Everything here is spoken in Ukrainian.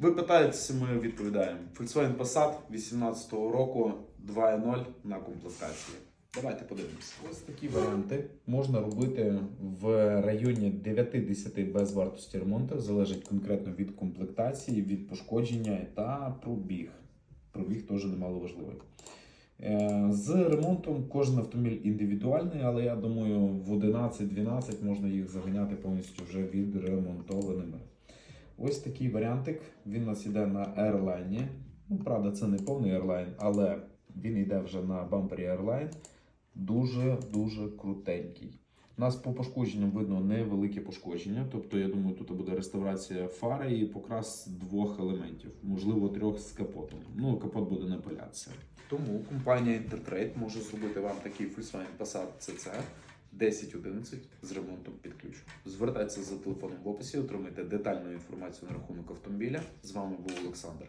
Ви питаєтеся, ми відповідаємо. Volkswagen Passat 18-го року 2.0 на комплектації. Давайте подивимося. Ось такі варіанти можна робити в районі 9-10 без вартості ремонту. Залежить конкретно від комплектації, від пошкодження та пробіг. Пробіг теж немало важливий. Е, З ремонтом кожен автомобіль індивідуальний, але я думаю, в 11-12 можна їх заганяти повністю вже відремонтованими. Ось такий варіантик. Він у нас іде на Airline. Ну, правда, це не повний Airline, але він йде вже на бампері Airline. Дуже-дуже крутенький. У нас по пошкодженням видно невелике пошкодження. Тобто, я думаю, тут буде реставрація фари і покрас двох елементів, можливо, трьох з капотом. Ну, капот буде не пилятися. Тому компанія Intertrade може зробити вам такий Volkswagen Passat CC 1011 з ремонтом під ключ. Звертайтеся за телефоном в описі, отримайте детальну інформацію на рахунок автомобіля. З вами був Олександр.